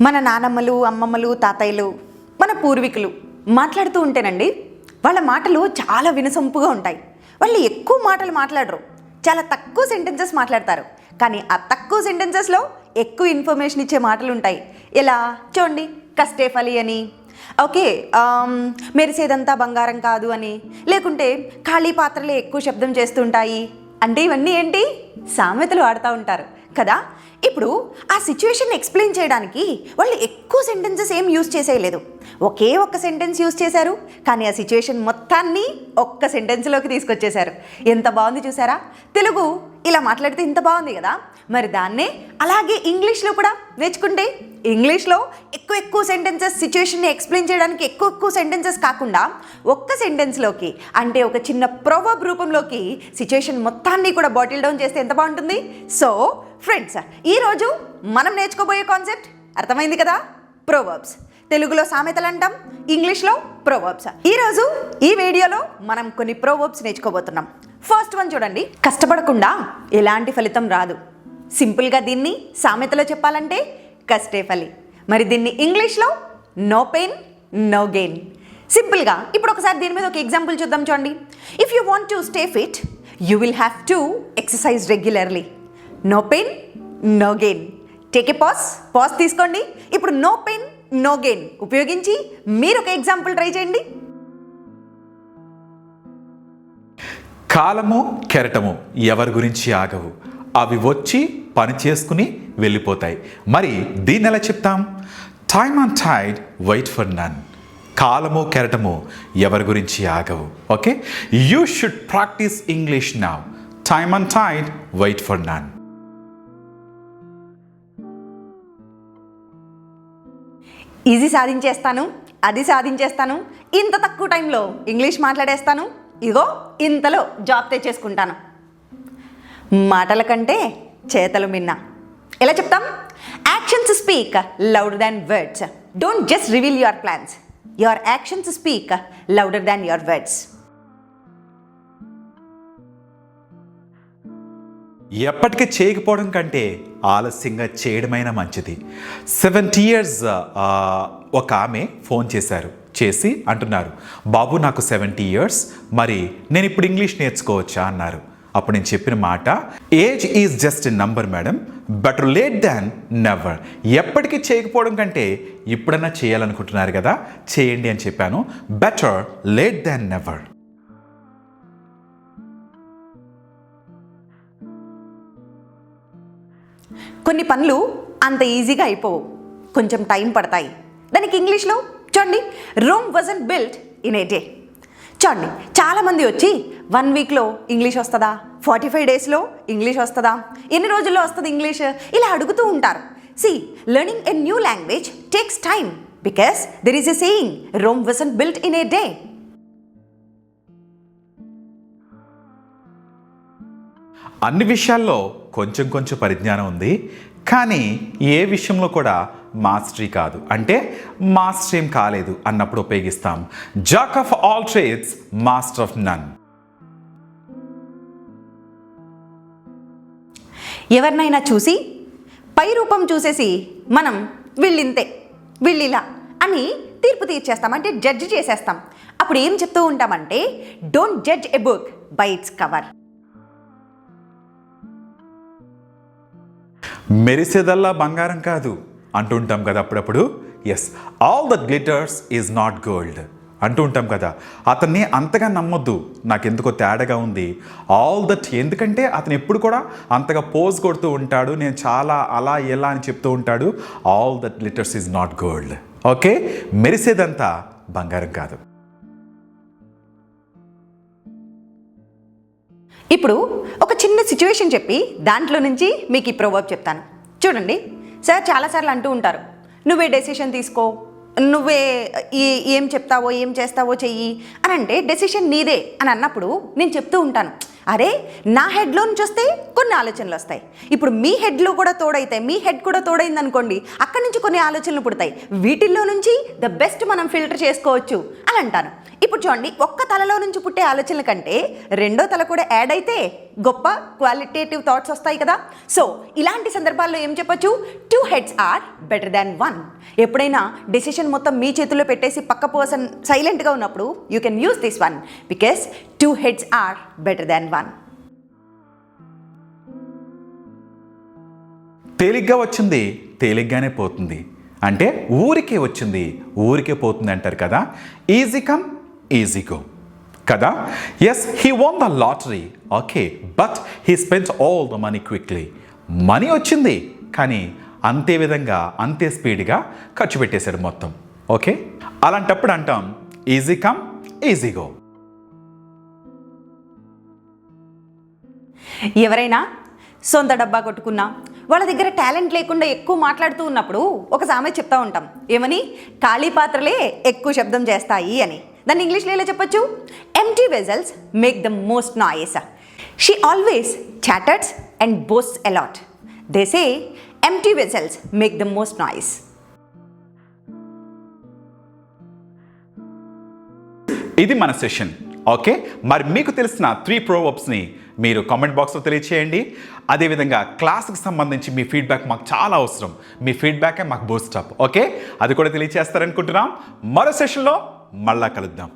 మన నానమ్మలు అమ్మమ్మలు తాతయ్యలు మన పూర్వీకులు మాట్లాడుతూ ఉంటేనండి వాళ్ళ మాటలు చాలా వినసొంపుగా ఉంటాయి. వాళ్ళు ఎక్కువ మాటలు మాట్లాడరు. చాలా తక్కువ సెంటెన్సెస్ మాట్లాడతారు. కానీ ఆ తక్కువ సెంటెన్సెస్లో ఎక్కువ ఇన్ఫర్మేషన్ ఇచ్చే మాటలు ఉంటాయి. ఎలా? చూడండి కస్టేఫలి అని. ఓకే మెరిసేదంతా బంగారం కాదు అని. లేకుంటే ఖాళీ పాత్రలే ఎక్కువ శబ్దం చేస్తుంటాయి. అంటే ఇవన్నీ ఏంటి? సామెతలు ఆడుతూ ఉంటారు. కదా? ఇప్పుడు ఆ సిచ్యువేషన్ ఎక్స్ప్లెయిన్ చేయడానికి వాళ్ళు ఎక్కువ సెంటెన్సెస్ ఏం యూజ్ చేసేయలేదు. ఒకే ఒక్క సెంటెన్స్ యూజ్ చేశారు కానీ ఆ సిచ్యువేషన్ మొత్తాన్ని ఒక్క సెంటెన్స్లోకి తీసుకొచ్చేశారు. ఎంత బాగుంది చూసారా? తెలుగు ఇలా మాట్లాడితే ఇంత బాగుంది కదా? మరి దాన్నే అలాగే ఇంగ్లీష్లో కూడా నేర్చుకుంటే? ఇంగ్లీష్లో ఎక్కువ ఎక్కువ సెంటెన్సెస్ సిచ్యువేషన్ని ఎక్స్ప్లెయిన్ చేయడానికి ఎక్కువ ఎక్కువ సెంటెన్సెస్ కాకుండా ఒక్క సెంటెన్స్లోకి అంటే ఒక చిన్న ప్రొవర్బ్ రూపంలోకి సిచ్యువేషన్ మొత్తాన్ని కూడా బాటిల్ డౌన్ చేస్తే ఎంత బాగుంటుంది? సో ఫ్రెండ్స్ ఈరోజు మనం నేర్చుకోబోయే కాన్సెప్ట్ అర్థమైంది కదా? ప్రోవర్బ్స్ తెలుగులో సామెతలు అంటాం ఇంగ్లీష్లో ప్రోవర్బ్స్ ఈరోజు ఈ వీడియోలో మనం కొన్ని ప్రోవర్బ్స్ నేర్చుకోబోతున్నాం. ఫస్ట్ వన్ చూడండి. కష్టపడకుండా ఎలాంటి ఫలితం రాదు. సింపుల్గా దీన్ని సామెతలో చెప్పాలంటే కష్టే ఫలి. మరి దీన్ని ఇంగ్లీష్లో నో పెయిన్ నో గెయిన్ సింపుల్గా ఇప్పుడు ఒకసారి దీని మీద ఒక ఎగ్జాంపుల్ చూద్దాం చూడండి. If you want to stay fit you will have to exercise regularly no pain no gain take a pause pause తీసుకోండి. ఇప్పుడు నో పెయిన్ నో గెయిన్ ఉపయోగించి మీరు ఒక ఎగ్జాంపుల్ ట్రై చేయండి. కాలము కెరటము ఎవరి గురించి ఆగవు. అవి వచ్చి పని చేసుకుని వెళ్ళిపోతాయి. మరి దీన్ని ఎలా చెప్తాం? Time and tide wait for none కాలము కెరటము ఎవరి గురించి ఆగవు. Okay you should practise English now time and tide wait for none easy సాధించేస్తాను అది సాధించేస్తాను ఇంత తక్కువ టైంలో ఇంగ్లీష్ మాట్లాడేస్తాను. ఇగో ఇంతలో జాబ్ తెచ్చేసుకుంటాను మాటల కంటే చేతలు మిన్న. ఎలా చెప్తాం? Actions speak louder than words don't just reveal your plans your actions speak louder than your words ఎప్పటికీ చేయకపోవడం కంటే ఆలస్యంగా చేయడమైనా మంచిది. సెవెంటీ ఇయర్స్ ఒక ఆమె ఫోన్ చేశారు. చేసి అంటున్నారు బాబు నాకు సెవెంటీ ఇయర్స్ మరి నేను ఇప్పుడు ఇంగ్లీష్ నేర్చుకోవచ్చా? అన్నారు. అప్పుడు నేను చెప్పిన మాట age is just a number madam better late than never ఎప్పటికీ చేయకపోవడం కంటే ఇప్పుడన్నా చేయాలనుకుంటున్నారు కదా చేయండి అని చెప్పాను. బెటర్ లేట్ దాన్ నెవర్ కొన్ని పనులు అంత ఈజీగా అయిపోవు. కొంచెం టైం పడతాయి. దానికి ఇంగ్లీష్లో చూడండి Rome was built in a day చూడండి చాలామంది వచ్చి వన్ వీక్లో ఇంగ్లీష్ వస్తుందా? ఫార్టీ ఫైవ్ డేస్లో ఇంగ్లీష్ వస్తుందా? ఎన్ని రోజుల్లో వస్తుంది ఇంగ్లీష్ ఇలా అడుగుతూ ఉంటారు. See learning a new language takes time because there is a saying Rome wasn't built in a day అన్ని విషయాల్లో కొంచెం కొంచెం పరిజ్ఞానం ఉంది కానీ ఏ విషయంలో కూడా మాస్టరీ కాదు. అంటే మాస్టర్ ఏం కాలేదు అన్నప్పుడు ఉపయోగిస్తాం. Jack of all trades master of none. ఎవరినైనా చూసి పై రూపం చూసేసి మనం వీళ్ళింతే వీళ్ళిలా అని తీర్పు తీర్చేస్తాం. అంటే జడ్జి చేసేస్తాం. అప్పుడు ఏం చెప్తూ ఉంటామంటే don't judge a book by its cover మెరిసేదల్లా బంగారం కాదు అంటుంటాం కదా అప్పుడప్పుడు. Yes all the glitters is not gold అంటూ ఉంటాం కదా. అతన్ని అంతగా నమ్మొద్దు నాకు ఎందుకో తేడాగా ఉంది. ఆల్ దట్ ఎందుకంటే అతను ఎప్పుడు కూడా అంతగా పోజ్ కొడుతూ ఉంటాడు నేను చాలా అలా ఎలా అని చెప్తూ ఉంటాడు. All that glitters is not gold okay మెరిసేదంతా బంగారం కాదు. ఇప్పుడు ఒక చిన్న సిచ్యువేషన్ చెప్పి దాంట్లో నుంచి మీకు ఈ ప్రొవర్బ్ చెప్తాను. చూడండి. సార్ చాలాసార్లు అంటూ ఉంటారు. నువ్వే డెసిషన్ తీసుకో. నువ్వే ఏం చెప్తావో ఏం చేస్తావో చెయ్యి. అని అంటే డెసిషన్ నీదే అని అన్నప్పుడు నేను చెప్తూ ఉంటాను. అరే నా హెడ్లో నుంచి వస్తే కొన్ని ఆలోచనలు వస్తాయి. ఇప్పుడు మీ హెడ్లో కూడా తోడైతాయి మీ హెడ్ కూడా తోడైంది అనుకోండి అక్కడి నుంచి కొన్ని ఆలోచనలు పుడతాయి. వీటిల్లో నుంచి ద బెస్ట్ మనం ఫిల్టర్ చేసుకోవచ్చు అని అంటాను. ఇప్పుడు చూడండి ఒక్క తలలో నుంచి పుట్టే ఆలోచనల కంటే రెండో తల కూడా యాడ్ అయితే గొప్ప క్వాలిటేటివ్ థాట్స్ వస్తాయి కదా. సో ఇలాంటి సందర్భాల్లో ఏం చెప్పొచ్చు? Two heads are better than one ఎప్పుడైనా డెసిషన్ మొత్తం మీ చేతుల్లో పెట్టేసి పక్క పర్సన్ సైలెంట్గా ఉన్నప్పుడు you can use this one because two heads are better than one తేలిగ్గా వచ్చింది తేలిగ్గానే పోతుంది. అంటే ఊరికే వచ్చింది ఊరికే పోతుంది అంటారు కదా. ఈజీ కమ్ ఈజీ గో కదా? Yes he won the lottery okay but he spends all the money quickly money వచ్చింది కానీ అంతే విధంగా అంతే స్పీడ్గా ఖర్చు పెట్టేశాడు మొత్తం. ఓకే అలాంటప్పుడు అంటాం ఈజీ కమ్ ఈజీ గో ఎవరైనా సొంత డబ్బా కొట్టుకున్నా వాళ్ళ దగ్గర టాలెంట్ లేకుండా ఎక్కువ మాట్లాడుతూ ఉన్నప్పుడు ఒక సామెత చెప్తా ఉంటాం. ఏమని? ఖాళీ పాత్రలే ఎక్కువ శబ్దం చేస్తాయి అని. దాన్ని ఇంగ్లీష్లో ఎలా చెప్పొచ్చు? Empty vessels make the most noise she always chatters and boasts a lot they say empty vessels make the most noise ఇది మన సెషన్ ఓకే మరి మీకు తెలిసిన త్రీ ప్రోవర్బ్స్ని మీరు కామెంట్ బాక్స్లో తెలియచేయండి. అదేవిధంగా క్లాస్కి సంబంధించి మీ ఫీడ్బ్యాక్ మాకు చాలా అవసరం. మీ ఫీడ్బ్యాకే మాకు బూస్టప్ ఓకే అది కూడా తెలియచేస్తారనుకుంటున్నాం. మరో సెషన్లో మళ్ళా కలుద్దాం.